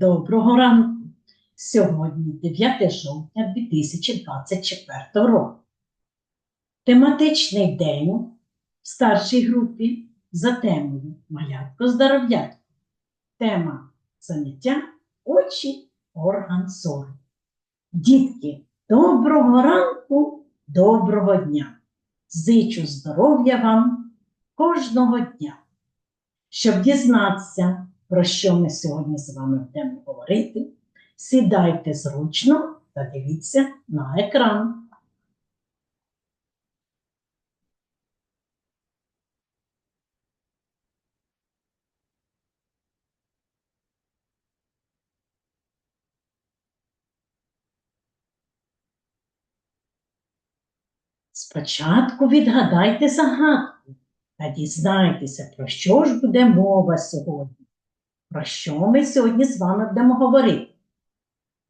Доброго ранку! Сьогодні 9 жовтня 2024 року. Тематичний день в старшій групі за темою Малятко здоров'ятко. Тема заняття очі орган зору. Дітки, доброго ранку, доброго дня! Зичу здоров'я вам кожного дня! Щоб дізнатися, про що ми сьогодні з вами будемо говорити, сідайте зручно та дивіться на екран. Спочатку відгадайте загадку та дізнайтеся, про що ж буде мова сьогодні. Про що ми сьогодні з вами будемо говорити?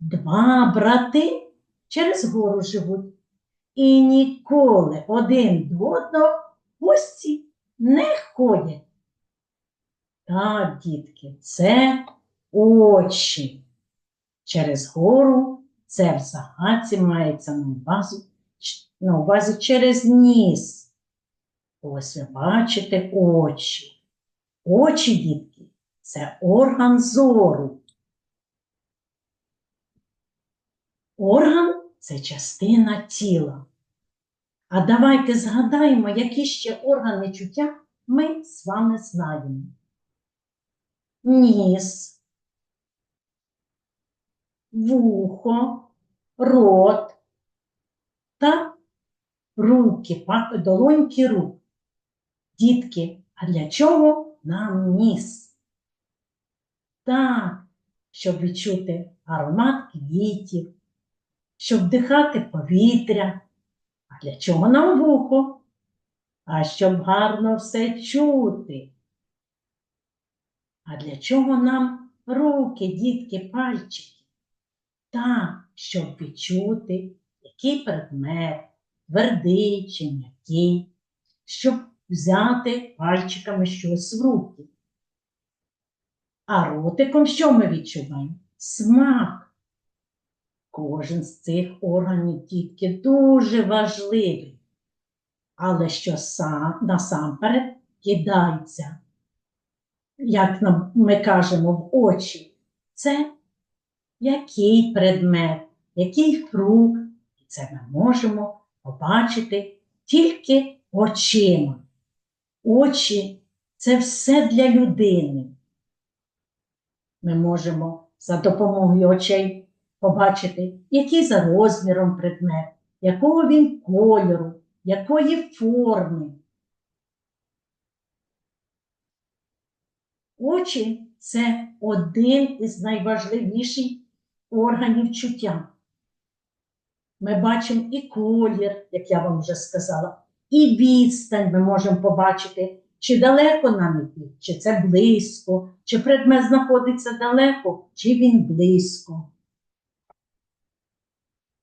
Два брати через гору живуть і ніколи один до одного гості не ходять. Так, дітки, це очі. Через гору це в загадці мається на увазі, на увазі через ніс. Ось ви бачите очі. Очі, дітки, це орган зору. Орган це частина тіла. А давайте згадаємо, які ще органи чуття ми з вами знаємо. Ніс, вухо, рот та руки, долоньки рук. Дітки, а для чого нам ніс? Так, щоб відчути аромат квітів, щоб вдихати повітря. А для чого нам вухо? А щоб гарно все чути. А для чого нам руки, дітки, пальчики? Так, щоб відчути, який предмет, твердий чи м'який, щоб взяти пальчиками щось в руки. А ротиком що ми відчуваємо? Смак. Кожен з цих органів дітки дуже важливий. Але що сам, насамперед кидається, як нам- ми кажемо, в очі, це який предмет, який фрукт. І це ми можемо побачити тільки очима. Очі це все для людини. Ми можемо за допомогою очей побачити, який за розміром предмет, якого він кольору, якої форми. Очі це один із найважливіших органів чуття. Ми бачимо і колір, як я вам вже сказала, і відстань ми можемо побачити, чи далеко нам іти, чи це близько, чи предмет знаходиться далеко, чи він близько.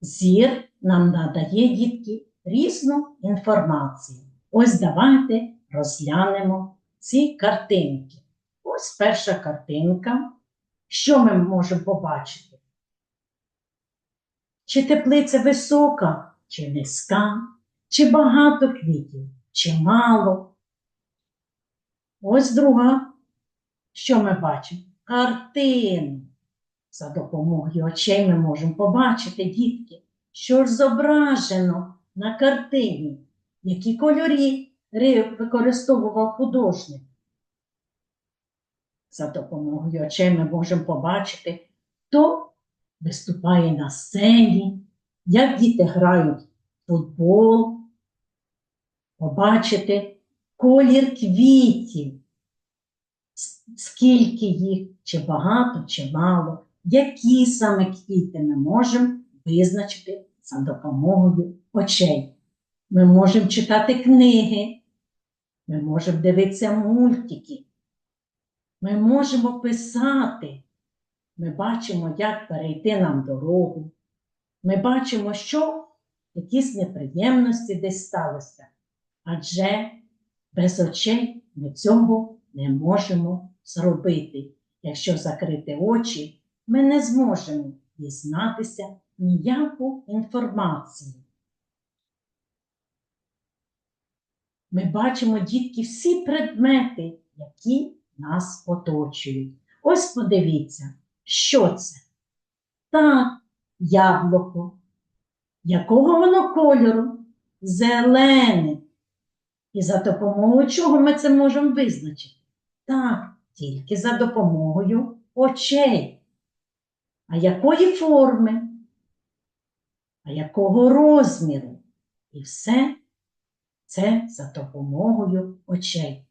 Зір нам надає дітки різну інформацію. Ось давайте розглянемо ці картинки. Ось перша картинка. Що ми можемо побачити? Чи теплиця висока, чи низька, чи багато квітів, чи мало. Ось друга. Що ми бачимо? Картину. За допомогою очей ми можемо побачити, дітки, що ж зображено на картині, які кольорі використовував художник. За допомогою очей ми можемо побачити, хто виступає на сцені, як діти грають в футбол, побачити колір квітів, скільки їх, чи багато, чи мало, які саме квіти ми можемо визначити за допомогою очей. Ми можемо читати книги, ми можемо дивитися мультики, ми можемо писати. Ми бачимо, як перейти нам дорогу. Ми бачимо, що якісь неприємності десь сталося. Адже без очей ми цього не можемо зробити. Якщо закрити очі, ми не зможемо дізнатися ніяку інформацію. Ми бачимо, дітки, всі предмети, які нас оточують. Ось подивіться, що це? Так, яблуко. Якого воно кольору? Зелене. І за допомогою чого ми це можемо визначити? Так, тільки за допомогою очей. А якої форми? А якого розміру? І все це за допомогою очей.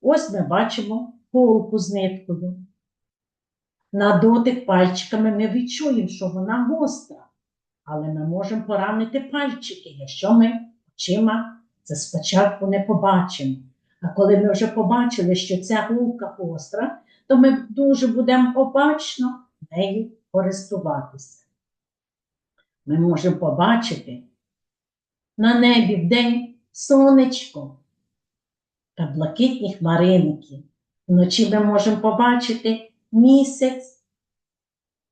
Ось ми бачимо голку з ниткою. На дотик пальчиками ми відчуємо, що вона гостра, але ми можемо поранити пальчики, якщо ми очима це спочатку не побачимо. А коли ми вже побачили, що ця голка гостра, то ми дуже будемо обачно нею користуватися. Ми можемо побачити на небі вдень сонечко та блакитні хмаринки. Вночі ми можемо побачити місяць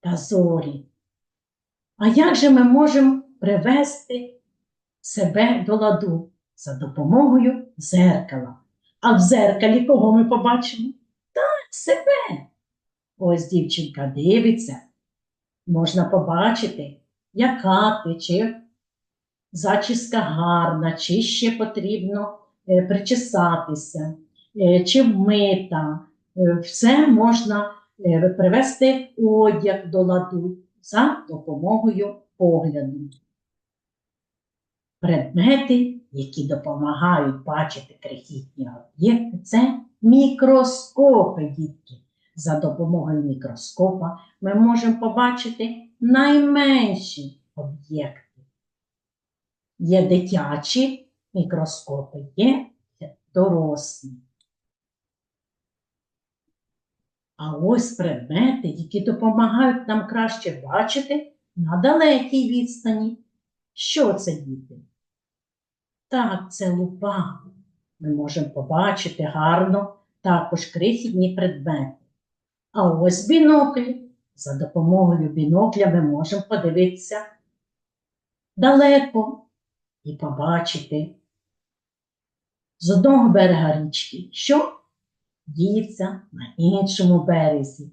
та зорі. А як же ми можемо привести себе до ладу за допомогою зеркала? А в зеркалі кого ми побачимо? Так, себе. Ось дівчинка дивиться, можна побачити, яка ти, чи зачіска гарна, чи ще потрібно е, причесатися, е, чи вмита. Е, Все можна привести одяг до ладу за допомогою погляду. Предмети, які допомагають бачити крихітні об'єкти, це мікроскопи, дітки. За допомогою мікроскопа ми можемо побачити найменші об'єкти. Є дитячі мікроскопи, є дорослі. А ось предмети, які допомагають нам краще бачити на далекій відстані. Що це діти? Так, це лупа. Ми можемо побачити гарно також крихітні предмети. А ось бінокль. За допомогою бінокля ми можемо подивитися далеко і побачити з одного берега річки, що діється на іншому березі.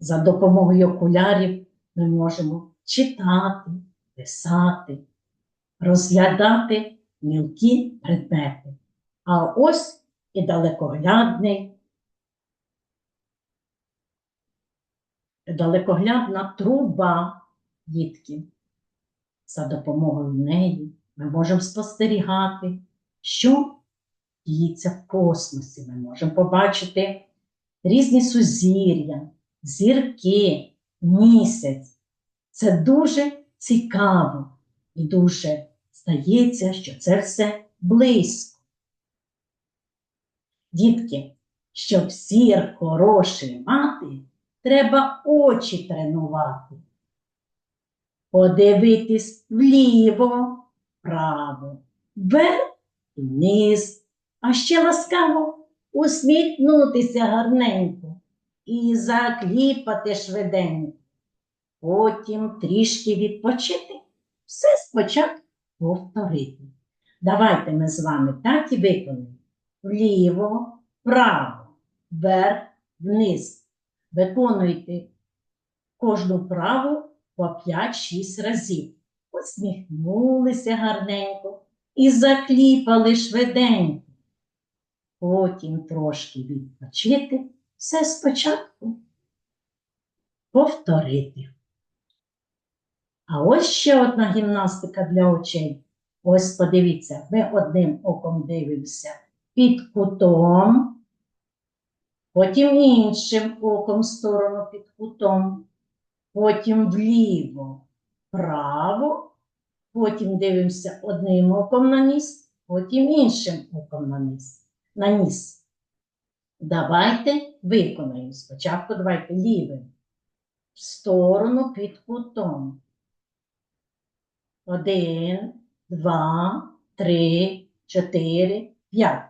За допомогою окулярів ми можемо читати, писати, розглядати мілкі предмети. А ось і далекоглядний, далекоглядна труба дітки. За допомогою неї ми можемо спостерігати, що діється в космосі. Ми можемо побачити різні сузір'я, зірки, місяць. Це дуже цікаво і дуже здається, що це все близько. Дітки, щоб зір хороший мати, треба очі тренувати. Подивитись вліво, вправо, вверх і вниз, а ще ласкаво усміхнутися гарненько і закліпати швиденько. Потім трішки відпочити, все спочатку повторити. Давайте ми з вами так і виконаємо. Вліво, вправо, вверх, вниз. Виконуйте кожну вправу по 5-6 разів. Посміхнулися гарненько і закліпали швиденько. Потім трошки відпочити, все спочатку повторити. А ось ще одна гімнастика для очей. Ось подивіться, ми одним оком дивимося під кутом, потім іншим оком в сторону під кутом, потім вліво, вправо, потім дивимося одним оком на ніс, потім іншим оком на ніс. На ніс. Давайте виконаємо. Спочатку давайте лівим в сторону під кутом. Один, два, три, чотири, п'ять.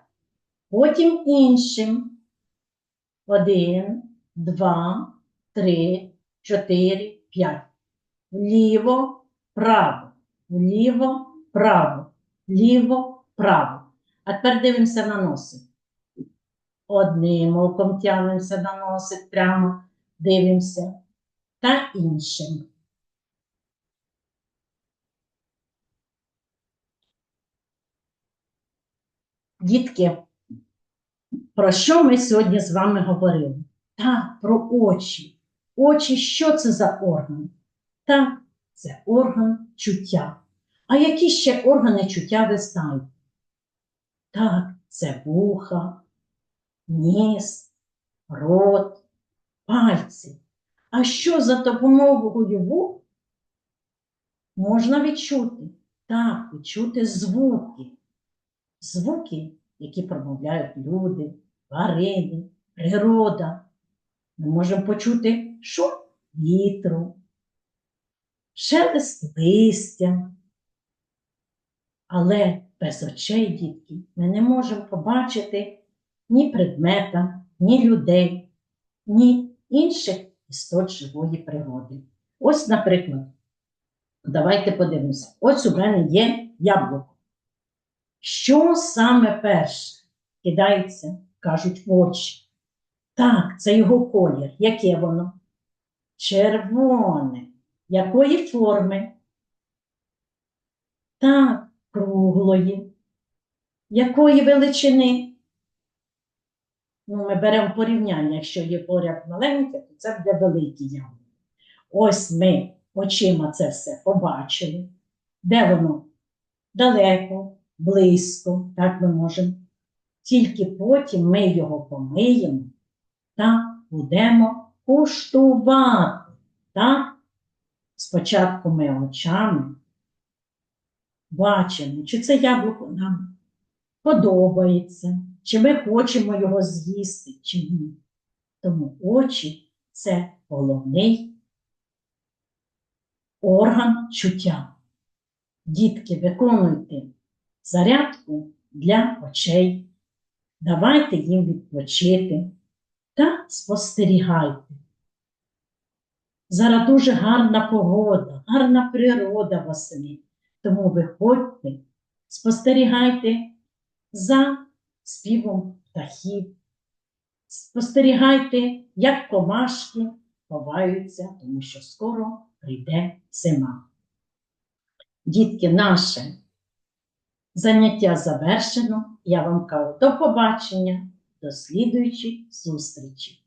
Потім іншим. Один, два, три, чотири, п'ять. Вліво, право, вліво, право, вліво, право. А тепер дивимося на носик. Одним оком тягнемося на носик прямо, дивимося. Та іншим. Дітки, про що ми сьогодні з вами говорили? Так, про очі. Очі, що це за орган? Так, це орган чуття. А які ще органи чуття ви знаєте? Так, це вуха, ніс, рот, пальці. А що за допомогою вух можна відчути? Так, відчути звуки. Звуки, які промовляють люди, тварини, природа. Ми можемо почути шум вітру, шелест листя. Але без очей, дітки, ми не можемо побачити ні предмета, ні людей, ні інших істот живої природи. Ось, наприклад, давайте подивимося. Ось у мене є яблуко. Що саме перше кидається, кажуть, очі? Так, це його колір. Яке воно? Червоне. Якої форми? Так, круглої. Якої величини? Ну, ми беремо порівняння, якщо є поряд маленьке, то це буде велике яблуко. Ось ми очима це все побачили. Де воно? Далеко, близько, так ми можемо. Тільки потім ми його помиємо та будемо куштувати. Так? Спочатку ми очами бачимо, чи це яблуко нам подобається, чи ми хочемо його з'їсти, чи ні. Тому очі це головний орган чуття. Дітки, виконуйте зарядку для очей. Давайте їм відпочити та спостерігайте. Зараз дуже гарна погода, гарна природа восени. Тому виходьте, спостерігайте за співом птахів, спостерігайте, як комашки ховаються, тому що скоро прийде зима. Дітки, наше заняття завершено. Я вам кажу до побачення, до слідуючої зустрічей.